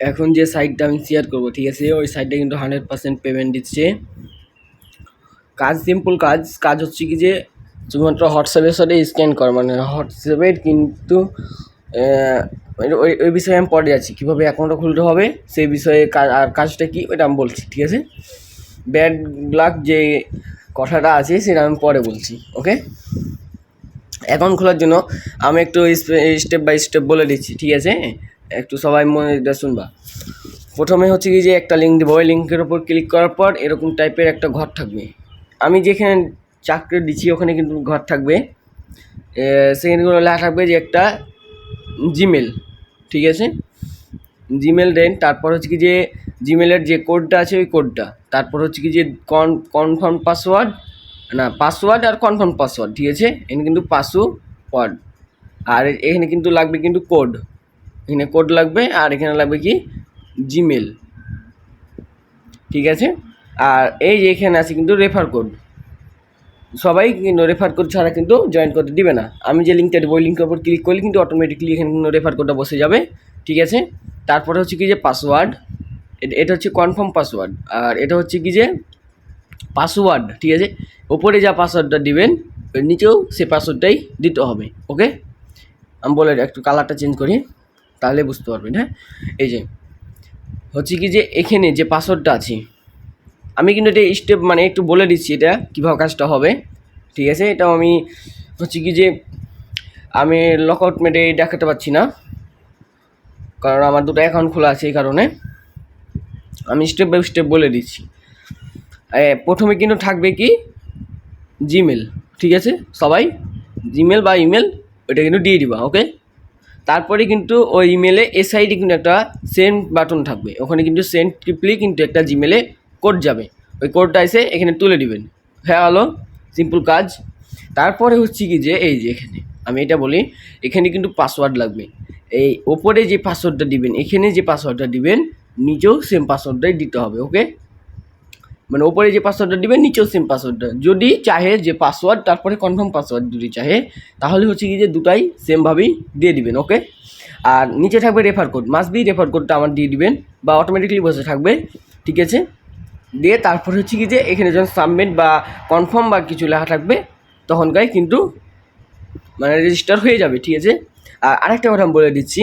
এখন যে সাইটটা আমি শেয়ার করব, ঠিক আছে? ওই সাইটটা কিন্তু হান্ড্রেড পার্সেন্ট পেমেন্ট দিচ্ছে। কাজ সিম্পল কাজ। কাজ হচ্ছে কি যে, শুধুমাত্র হোয়াটসঅ্যাপের সাথে স্ক্যান করা। মানে হোয়াটসঅ্যাপের কিন্তু ওই- ওই বিষয়ে আমি পরে যাচ্ছি কীভাবে অ্যাকাউন্টটা খুলতে হবে, সেই বিষয়ে আর কাজটা কি ওটা আমি বলছি, ঠিক আছে? ব্যাড লাক যে কথাটা আছে, সেটা আমি পরে বলছি ওকে অ্যাকাউন্ট খোলার জন্য আমি একটু স্টেপ বাই স্টেপ বলে দিচ্ছি, ঠিক আছে? একটু সবাই মনে দিয়ে শুনবা। প্রথমে হচ্ছে কি যে একটা লিঙ্ক দেবো। ওই লিঙ্কের ওপর ক্লিক করার পর এরকম টাইপের একটা ঘর থাকবে। আমি যেখানে চাকরি দিচ্ছি, ওখানে কিন্তু ঘর থাকবে। সেখানে কোনো লেখা থাকবে যে একটা জিমেল ঠিক আছে? জিমেল দেন তারপর হচ্ছে কি যে জিমেলের যে কোডটা আছে, ওই কোডটা তারপর হচ্ছে কি যে কন কনফার্ম পাসওয়ার্ড না পাসওয়ার্ড আর কনফার্ম পাসওয়ার্ড ঠিক আছে? এখানে কিন্তু পাসওয়ার্ড আর এখানে কিন্তু লাগবে কিন্তু কোড এখানে কোড লাগবে আর এখানে লাগবে কি? জিমেল ঠিক আছে? আর এই যে এখানে আছে কিন্তু রেফার কোড সবাই কিন্তু রেফার কোড ছাড়া কিন্তু জয়েন করতে দিবে না। আমি যে লিঙ্কটা দেবো, ওই লিঙ্কের উপর ক্লিক করলে কিন্তু অটোমেটিকলি এখানে কিন্তু রেফার কোডটা বসে যাবে। ঠিক আছে? তারপরে হচ্ছে কি যে পাসওয়ার্ড এটা হচ্ছে কনফার্ম পাসওয়ার্ড আর এটা হচ্ছে কি যে পাসওয়ার্ড ঠিক আছে? ওপরে যা পাসওয়ার্ডটা দিবেন নিচেও সেই পাসওয়ার্ডটাই দিতে হবে। ওকে আমি বলে একটু কালারটা চেঞ্জ করি। তাহলে বুঝতে পারবেন হ্যাঁ? এই যে, হচ্ছে কি যে এখানে যে পাসওয়ার্ডটা আছে, আমি কিন্তু এটা স্টেপ মানে একটু বলে দিচ্ছি এটা, কীভাবে কাজটা হবে, ঠিক আছে? এটাও আমি হচ্ছে কি যে, আমি লকআউট মেটে দেখাতে পারছি না, কারণ আমার দুটো অ্যাকাউন্ট খোলা আছে এই কারণে। আমি স্টেপ বাই স্টেপ বলে দিচ্ছি। প্রথমে কিন্তু থাকবে কি? জিমেল ঠিক আছে? সবাই? জিমেল বা ইমেল ওইটা কিন্তু দিয়ে দিবা ওকে তারপরে কিন্তু ওই ইমেলে এ সাইডে কিন্তু একটা সেন্ড বাটন থাকবে। ওখানে কিন্তু সেন্ড টিপলেই কিন্তু একটা জিমেলে কোড যাবে। ওই কোডটা এসে এখানে তুলে দিবেন। হ্যাঁ হলো সিম্পল কাজ। তারপরে হচ্ছে কি যে, এই যে এখানে, আমি এটা বলি, এখানে কিন্তু পাসওয়ার্ড লাগবে। এই ওপরে যে পাসওয়ার্ডটা দিবেন, এখানে যে পাসওয়ার্ডটা দিবেন, নিজেও সেম পাসওয়ার্ডটাই দিতে হবে ওকে মানে ওপরে যে পাসওয়ার্ডটা দিবেন নিচেও সেম পাসওয়ার্ডটা যদি চাহে যে পাসওয়ার্ড তারপরে কনফার্ম পাসওয়ার্ড যদি চাহে, তাহলে হচ্ছে কি যে দুটাই সেমভাবেই দিয়ে দিবেন ওকে আর নিচে থাকবে refer code must be refer কোডটা আমার দিয়ে দিবেন, বা অটোমেটিকলি বসে থাকবে, ঠিক আছে? দিয়ে তারপর হচ্ছে কি যে এখানে যখন সাবমিট বা কনফার্ম বা কিছু লেখা থাকবে তখনকাই কিন্তু মানে রেজিস্টার হয়ে যাবে, ঠিক আছে? আর আরেকটা কথা আমি বলে দিচ্ছি,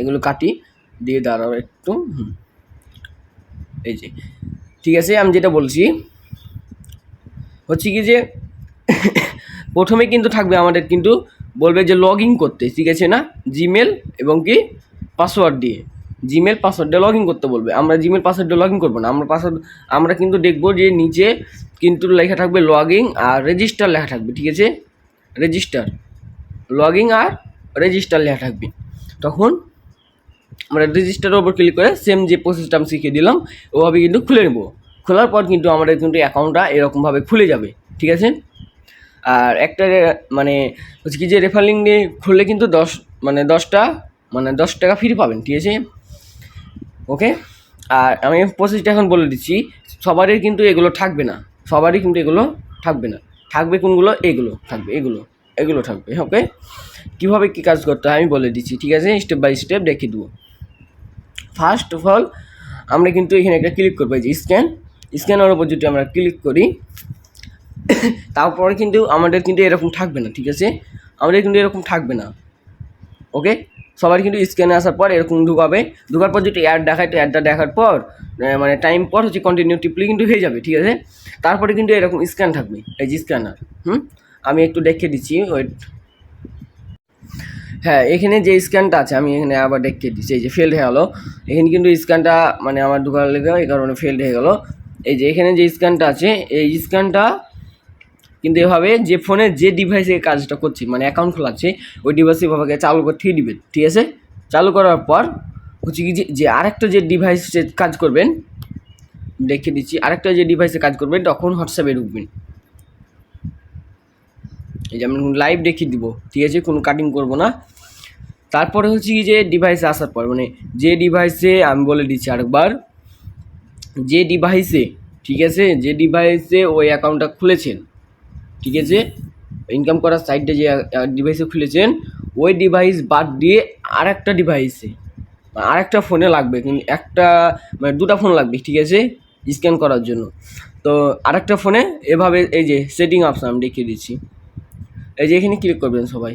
এগুলো কাটি, দিয়ে দাঁড়াও একটু এই যে ঠিক আছে, আমি যেটা বলছি, হচ্ছে কি যে, প্রথমে কিন্তু থাকবে আমাদের কিন্তু বলবে যে লগ ইন করতে, ঠিক আছে না? জিমেল এবং কি পাসওয়ার্ড দিয়ে। জিমেল পাসওয়ার্ডে লগ ইন করতে বলবে। আমরা জিমেল পাসওয়ার্ডে লগ ইন করব না। আমরা পাসওয়ার্ড আমরা কিন্তু দেখব যে নিচে কিন্তু লেখা থাকবে লগ ইন আর রেজিস্টার লেখা থাকবে, ঠিক আছে? রেজিস্টার লগ ইন আর রেজিস্টার লেখা থাকবে। তখন আমরা রেজিস্টারের উপর ক্লিক করে সেম যে প্রসেসটা আমি শিখিয়ে দিলাম, ওভাবে কিন্তু খুলে নেব। খোলার পর কিন্তু আমাদের কিন্তু অ্যাকাউন্টটা এরকমভাবে খুলে যাবে, ঠিক আছে? আর একটা মানে হচ্ছে কি যে রেফারিং দিয়ে খুললে কিন্তু দশ মানে দশটা মানে দশ টাকা ফ্রি পাবেন, ঠিক আছে? ওকে আর আমি প্রসেসটা এখন বলে দিচ্ছি, সবারই কিন্তু এগুলো থাকবে না, সবারই কিন্তু এগুলো থাকবে না। থাকবে কোনগুলো? এগুলো থাকবে, এগুলো এগুলো থাকবে ওকে কীভাবে কী কাজ করতে হয় আমি বলে দিচ্ছি, ঠিক আছে? স্টেপ বাই স্টেপ দেখিয়ে দেবো। ফার্স্ট অফ অল আমরা কিন্তু এখানে একটা ক্লিক করব যে স্ক্যান স্ক্যানের উপর যদি আমরা ক্লিক করি, তারপরে কিন্তু আমাদের কিন্তু এরকম থাকবে না, ঠিক আছে? আমাদের কিন্তু এরকম থাকবে না ওকে সবার কিন্তু স্ক্যানে আসার পর এরকম ঢুকাবে। ঢুকার পর যদি অ্যাড দেখায়, তো অ্যাডটা দেখার পর মানে টাইম পর হচ্ছে কন্টিনিউ টিপলি কিন্তু হয়ে যাবে, ঠিক আছে? তারপরে কিন্তু এরকম স্ক্যান থাকবে, এই যে স্ক্যানার হুম? আমি একটু দেখিয়ে দিচ্ছি ওয়েট হ্যাঁ এখানে যে স্ক্যানটা আছে, আমি এখানে আবার দেখিয়ে দিচ্ছি, এই যে ফেল্ড হয়ে গেলো। এখানে কিন্তু স্ক্যানটা মানে আমার ঢুকার লেগে এই কারণে ফেল্ড হয়ে গেলো। এই যে এখানে যে স্ক্যানটা আছে, এই স্ক্যানটা কিন্তু এভাবে যে ফোনে যে ডিভাইসে কাজটা করছি মানে অ্যাকাউন্ট খোলাচ্ছে, ওই ডিভাইসে এভাবে চালু করতে দিবেন ঠিক আছে? চালু করার পর হচ্ছে কি যে আরেকটা যে ডিভাইসে কাজ করবেন, দেখিয়ে দিচ্ছি, আরেকটা যে ডিভাইসে কাজ করবেন, তখন হোয়াটসঅ্যাপে ঢুকবেন। এই যে আমি লাইভ দেখিয়ে দিব, ঠিক আছে? কোনো কাটিং করব না। তারপরে হচ্ছে কি যে ডিভাইসে আসার পর মানে যে ডিভাইসে আমি বলে দিচ্ছি আরেকবার, যে ডিভাইসে ঠিক আছে, যে ডিভাইসে ওই অ্যাকাউন্টটা খুলেছেন, ঠিক আছে ইনকাম করার সাইটটা যে ডিভাইসে খুলেছেন, ওই ডিভাইস বাদ দিয়ে আর একটা ডিভাইসে আর একটা ফোনে লাগবে, কিন্তু একটা মানে দুটা ফোন লাগবে, ঠিক আছে স্ক্যান করার জন্য। তো আরেকটা ফোনে এভাবে এই যে সেটিং অপশান আমি দেখিয়ে দিচ্ছি। এই যে এখানে ক্লিক করবেন সবাই,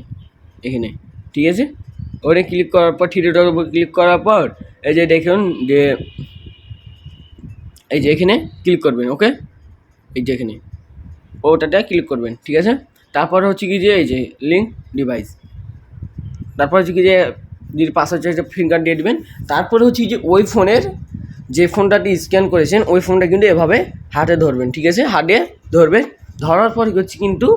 এখানে, ঠিক আছে? ওটা ক্লিক করার পর থ্রিটার উপর ক্লিক করার পর, এই যে দেখুন যে, এই যে এখানে ক্লিক করবেন ওকে এই যে এখানে। ওটাতে ক্লিক করবেন, ঠিক আছে? তারপর হচ্ছে কি যে, এই যে লিঙ্ক ডিভাইস তারপর হচ্ছে কি যে, যদি পাসওয়ার্ড চাইছে ফিঙ্গার দিয়ে দেবেন, তারপরে হচ্ছে যে, ওই ফোনের যে ফোনটাতে স্ক্যান করেছেন, ওই ফোনটা কিন্তু এভাবে হাতে ধরবেন, ঠিক আছে? হাতে ধরবেন। ধরার পর হচ্ছে কিন্তু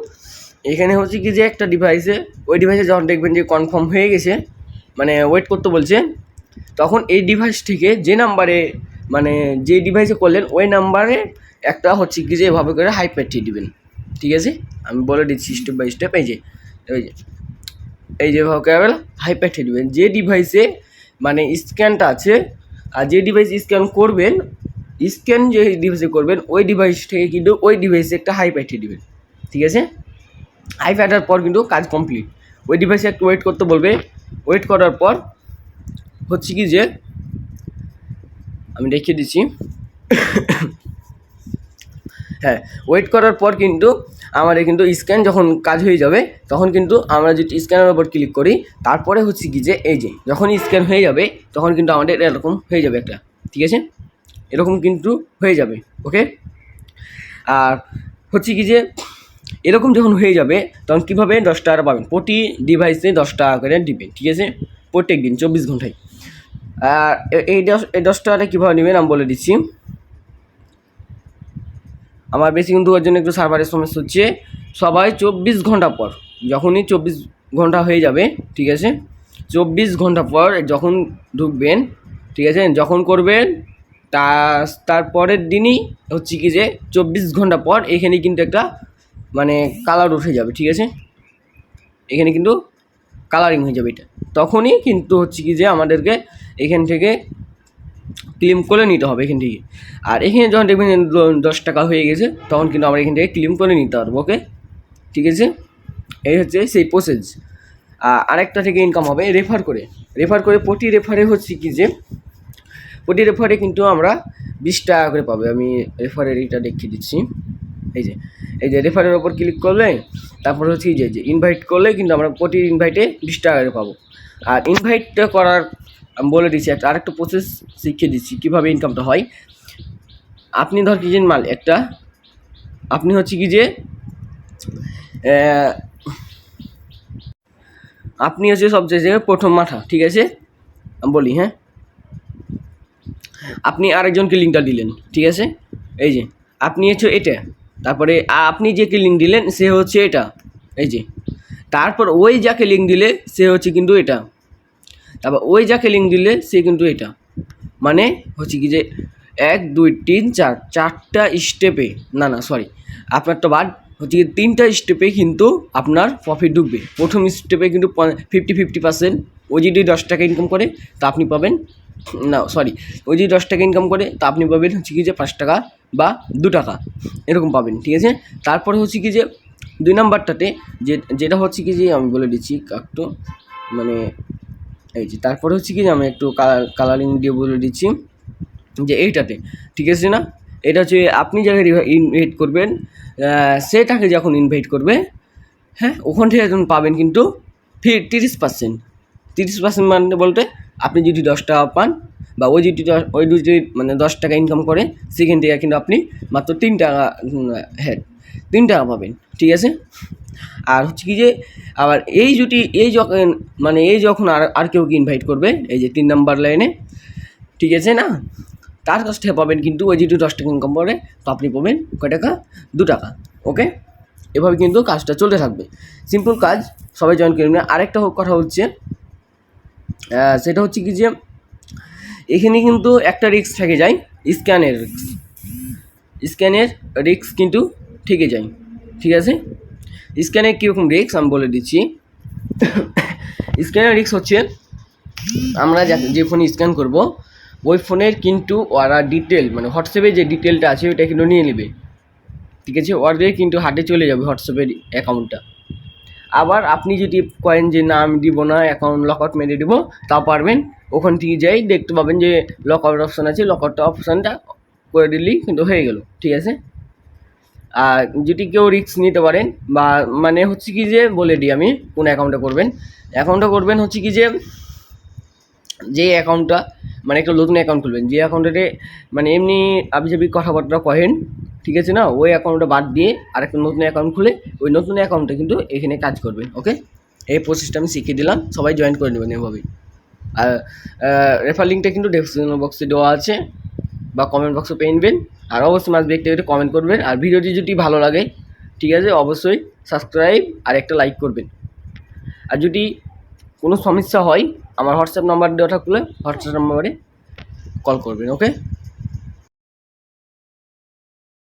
এখানে হচ্ছে কি যে একটা ডিভাইসে ওই ডিভাইসে যখন দেখবেন যে কনফার্ম হয়ে গেছে মানে ওয়েট করতে বলছে, তখন এই ডিভাইস থেকে যে নাম্বারে মানে যে ডিভাইসে করলেন, ওই নাম্বারে একটা হচ্ছে কি যে এভাবে করে হাই পাঠিয়ে দিবেন। ঠিক আছে? আমি বলে দিচ্ছি স্টেপ বাই স্টেপ এই যে এই যে এই যে ভোকাবেল হাই পাঠিয়ে দিবেন। যে ডিভাইসে মানে স্ক্যানটা আছে, আর যে ডিভাইস স্ক্যান করবেন স্ক্যান যে ডিভাইসে করবেন, ওই ডিভাইস থেকে কিন্তু ওই ডিভাইসে একটা হাই পাঠিয়ে দেবেন। ঠিক আছে? হাই পাঠার পর কিন্তু কাজ কমপ্লিট ওই ডিভাইসে একটু ওয়েট করতে বলবে। ওয়েট করার পর হচ্ছে কি যে, আমি দেখিয়ে দিচ্ছি। হ্যাঁ ওয়েট করার পর কিন্তু আমাদের কিন্তু স্ক্যান যখন কাজ হয়ে যাবে, তখন কিন্তু আমরা যদি স্ক্যানের ওপর ক্লিক করি, তারপরে হচ্ছে কি যে, এই যে, যখন স্ক্যান হয়ে যাবে, তখন কিন্তু আমাদের এরকম হয়ে যাবে একটা, ঠিক আছে? এরকম কিন্তু হয়ে যাবে ওকে আর হচ্ছে কি যে এরকম যখন হয়ে যাবে, তখন কীভাবে দশ টাকা পাবেন? প্রতি ডিভাইসে দশ টাকা করে দিবেন, ঠিক আছে? প্রত্যেক দিন, চব্বিশ ঘন্টায়। আর এই দশ এই দশ টাকাটা কীভাবে নেবেন আমি বলে দিচ্ছি। আমার বেশি কিন্তু ওর জন্য একটু সার্ভারের সমস্যা হচ্ছে, সবাই চব্বিশ ঘণ্টা পর, যখনই চব্বিশ ঘণ্টা হয়ে যাবে, ঠিক আছে? চব্বিশ ঘণ্টা পর যখন ঢুকবেন, ঠিক আছে? যখন করবেন, তা তারপরের দিনই হচ্ছে কি যে, চব্বিশ ঘণ্টা পর এখানে কিন্তু একটা মানে কালার উঠে যাবে, ঠিক আছে? এখানে কিন্তু কালারিং হয়ে যাবে এটা। তখনই কিন্তু হচ্ছে কি যে আমাদেরকে এখান থেকে ক্লিম করে নিতে হবে এখান থেকে। আর এখানে যখন দেখবেন দশ টাকা হয়ে গেছে, তখন কিন্তু আমরা এখান থেকে ক্লিম করে নিতে পারব ওকে ঠিক আছে? এই হচ্ছে সেই প্রসেস আরেকটা থেকে ইনকাম হবে রেফার করে। রেফার করে প্রতি রেফারে হচ্ছে কি যে, প্রতি রেফারে কিন্তু আমরা বিশ টাকা করে পাবে। আমি রেফারের এটা দেখিয়ে দিচ্ছি। এই যে এই যে রেফারের ওপর ক্লিক করলে, তারপর হচ্ছে যে যে ইনভাইট করলে কিন্তু আমরা প্রতি ইনভাইটে বিশ টাকা করে পাবো। আর ইনভাইটটা করার, আমি বলে দিচ্ছি, একটা, আরেকটা প্রসেস শিখিয়ে দিচ্ছি, কীভাবে ইনকামটা হয়। আপনি ধর কি মাল, একটা, আপনি হচ্ছে কি যে আপনি হচ্ছে সবচেয়ে যে প্রথম মাথা, ঠিক আছে? আমি বলি হ্যাঁ? আপনি আরেকজনকে লিঙ্কটা দিলেন, ঠিক আছে? এই যে, আপনি হচ্ছে এটা তারপরে আপনি যে লিঙ্ক দিলেন, সে হচ্ছে এটা। এই যে। তারপর ওই যাকে লিঙ্ক দিলে, সে হচ্ছে কিন্তু এটা। তারপর ওই যাকে লিঙ্ক দিলে, সে কিন্তু এটা। মানে হচ্ছে কি যে, এক, দুই, তিন, চার, চারটা স্টেপে না না সরি আপনার তো বাদ, হচ্ছে কি তিনটা স্টেপে কিন্তু আপনার প্রফিট ঢুকবে। প্রথম স্টেপে কিন্তু ফিফটি ফিফটি পার্সেন্ট ও যদি দশ টাকা ইনকাম করে, তা আপনি পাবেন না সরি ওই যদি দশ টাকা ইনকাম করে, তা আপনি পাবেন হচ্ছে কি যে পাঁচ টাকা বা দু টাকা, এরকম পাবেন, ঠিক আছে? তারপরে হচ্ছে কি যে দুই নাম্বারটাতে যে, যেটা হচ্ছে কি যে আমি বলে দিচ্ছি, একটু মানে এই যে, তারপরে হচ্ছে কি যে আমি একটু কালার কালারিং দিয়ে বলে দিচ্ছি, যে এইটাতে, ঠিক আছে না? এটা হচ্ছে আপনি যাকে ইনভাইট করবেন সেটাকে যখন ইনভাইট করবে হ্যাঁ ওখান থেকে যখন পাবেন কিন্তু তিরিশ পার্সেন্ট তিরিশ পার্সেন্ট মানে বলতে আপনি যদি দশ টাকা পান বা ওই যদি ওই যদি মানে দশ টাকা ইনকাম করে সেখান থেকে কিন্তু আপনি মাত্র তিন টাকা হ্যাঁ তিন টাকা পাবেন, ঠিক আছে? আর হচ্ছে কি যে, আবার এই জুটি এই যখন মানে এই যখন আর আর কেউ কি ইনভাইট করবে, এই যে তিন নাম্বার লাইনে ঠিক আছে না? তার কাছ থেকে পাবেন কিন্তু ওই যদি দশ টাকা ইনকাম করে, তো আপনি পাবেন কয় টাকা? দু টাকা ওকে এভাবে কিন্তু কাজটা চলতে থাকবে। সিম্পল কাজ, সবাই জয়েন করে আরেকটা কথা হচ্ছে সেটা হচ্ছে কি যে, এখানে কিন্তু একটা রিস্ক থেকে যায় স্ক্যানের রিস্ক স্ক্যানের রিস্ক কিন্তু থেকে যায়, ঠিক আছে? স্ক্যানের কীরকম রিস্ক আমি বলে দিচ্ছি। স্ক্যানের রিস্ক হচ্ছে, আমরা যা- ফোনে স্ক্যান করব, ওই ফোনের কিন্তু ওরা ডিটেল মানে হোয়াটসঅ্যাপে যে ডিটেলটা আছে, ওইটা কিন্তু নিয়ে নেবে। ঠিক আছে? ওদের কিন্তু হাতে চলে যাবে হোয়াটসঅ্যাপের অ্যাকাউন্টটা আবার আপনি যদি কয়েন যে না আমি দিব না অ্যাকাউন্ট লক আউট মেরে দিব তা পারবেন। ওখান থেকে যাই, দেখতে পাবেন যে লক আউট অপশান আছে লক আউট অপশানটা করে দিলেই কিন্তু হয়ে গেল, ঠিক আছে? আর যদি কেউ রিস্ক নিতে পারেন, বা মানে হচ্ছে কি যে বলে দিই আমি, কোন অ্যাকাউন্টে করবেন। অ্যাকাউন্টটা করবেন হচ্ছে কি যে যে অ্যাকাউন্টটা মানে একটা নতুন অ্যাকাউন্ট খুলবেন। যে অ্যাকাউন্টে মানে এমনি আবিজাবি কথাবার্তা কহেন, ঠিক আছে না? ওই অ্যাকাউন্টটা বাদ দিয়ে আর একটা নতুন অ্যাকাউন্ট খুলে ওই নতুন অ্যাকাউন্টে কিন্তু এখানে কাজ করবেন, ওকে? এই প্রসেসটা আমি শিখিয়ে দিলাম, সবাই জয়েন করে নেবেন এভাবেই। আর রেফার লিঙ্কটা কিন্তু ডেসক্রিপশন বক্সে দেওয়া আছে, বা কমেন্ট বক্সে পেয়ে নেবেন। আর অবশ্যই মাস ব্যক্তি একটা কমেন্ট করবেন। আর ভিডিওটি যদি ভালো লাগে, ঠিক আছে, অবশ্যই সাবস্ক্রাইব আর একটা লাইক করবেন। আর যদি কোনো সমস্যা হয় আমার হোয়াটসঅ্যাপ নাম্বার দেওয়া থাকলে হোয়াটসঅ্যাপ নাম্বারে কল করবেন ওকে